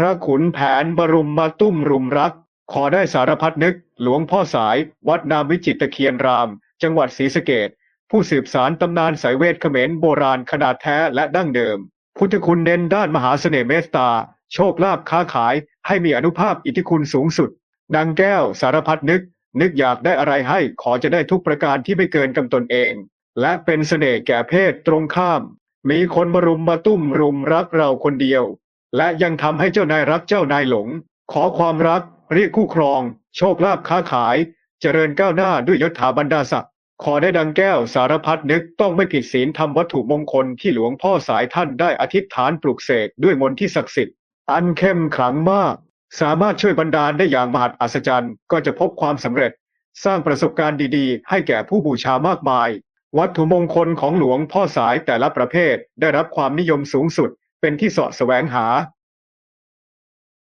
พระขุนแผนบรุมมาตุ้มรุมรัก ขอได้สารพัดนึก หลวงพ่อสาย วัดนามวิจิตรเคียนราม จังหวัดศรีสะเกดผู้สืบสารตำนานสายเวทเขมรโบราณขนาดแท้และดั้งเดิม พุทธคุณเน้นด้านมหาเสน่ห์เมตตา โชคลาภค้าขาย ให้มีอนุภาพอิทธิคุณสูงสุดนางแก้วสารพัดนึก นึกอยากได้อะไรให้ขอจะได้ทุกประการที่ไม่เกินกำตนเอง และเป็นเสน่ห์แก่เพศตรงข้าม มีคนมารุมมาตุ้มรุมรักเราคนเดียว และยังทำให้เจ้านายรักเจ้านายหลง ขอความรัก เรียกคู่ครอง โชคลาภค้าขาย เจริญก้าวหน้าด้วยยศถาบรรดาศักดิ์ขอได้ดังแก้วสารพัดนึกต้องไม่ผิดศีลทำวัตถุมงคลที่หลวงพ่อสายท่านได้อธิษฐานปลุกเสกด้วยมนต์ที่ศักดิ์สิทธิ์ อันเข้มขลังมาก สามารถช่วยบรรดาลได้อย่างมหัศอัศจรรย์ก็จะพบความสำเร็จ สร้างประสบการณ์ดีๆ ให้แก่ผู้บูชามากมาย วัตถุมงคลของหลวงพ่อสายแต่ละประเภทได้รับความนิยมสูงสุด เป็นที่เสาะแสวงหา